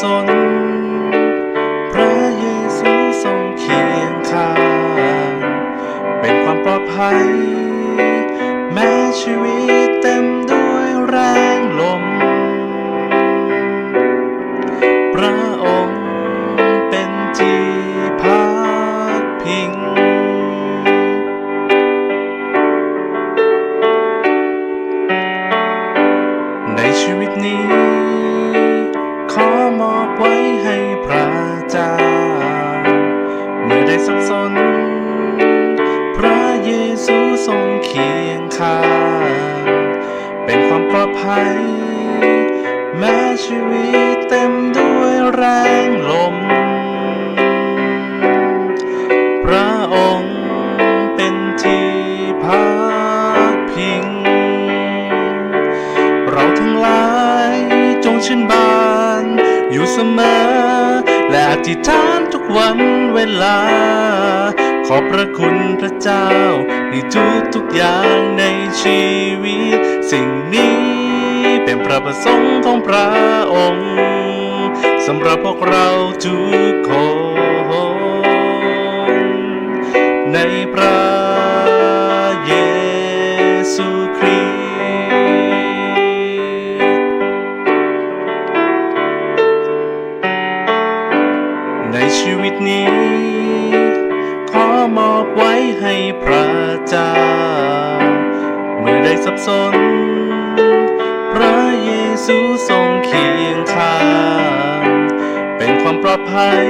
สน พระเยซูทรงเคียงข้าง เป็นความปลอดภัย แม้ชีวิตเต็มด้วยแรงลม พระองค์เป็นที่พักพิง ในชีวิตนี้ ทรงเคียงข้าง เป็นความปลอดภัย แม้ชีวิตเต็มด้วยแรงลม พระองค์เป็นที่พักพิง เราทั้งหลายจงชื่นบาน อยู่เสมอ และอธิษฐานทุกวันเวลา ขอบพระคุณพระเจ้า ในทุกทุกอย่างในชีวิต สิ่งนี้เป็นพระประสงค์ของพระองค์สำหรับพวกเราทุกคน ในพระเยซูคริสต์ในชีวิตนี้ ให้พระเจ้า เมื่อได้สับสน พระเยซูทรงเคียงข้างเป็นความปลอดภัย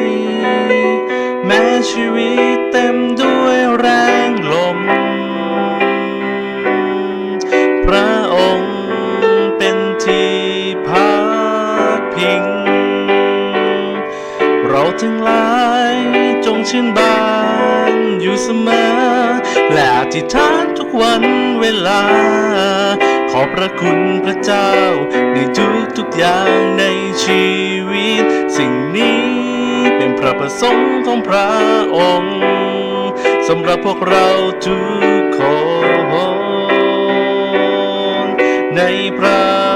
แม้ชีวิตเต็มด้วยแรงลม พระองค์เป็นที่พักพิง เราทั้งหลายจงชื่นบาน อยู่เสมอ และอธิษฐานทุกวันเวลา ขอพระคุณพระเจ้า ในทุกทุกอย่างในชีวิต สิ่งนี้เป็นพระประสงค์ของพระองค์สำหรับพวกเราทุกคนในพระ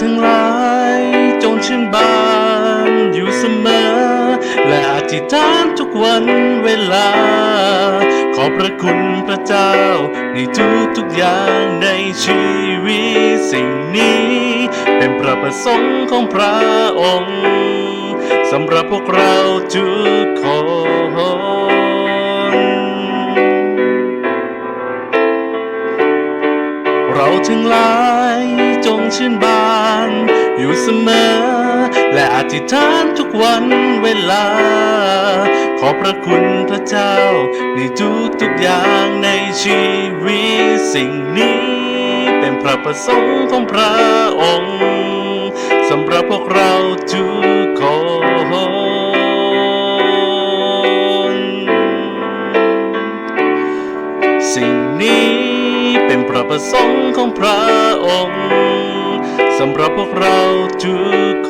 ทั้งหลายจงชื่นบานอยู่เสมอ และอธิษฐานทุกวันเวลา ขอพระคุณพระเจ้า ในทุกทุกอย่างในชีวิตสิ่งนี้ เป็นพระประสงค์ของพระองค์สำหรับพวกเราทุกคน ชื่นบาน อยู่เสมอ และอธิษฐานทุกวันเวลา ขอพระคุณพระเจ้า ในทุกทุกๆอย่างในชีวิตสิ่งนี้ เป็นพระประสงค์ของพระองค์สำหรับพวกเราทุกคนสิ่งนี้เป็นพระประสงค์ของพระองค์ สำหรับพวกเราทุกคน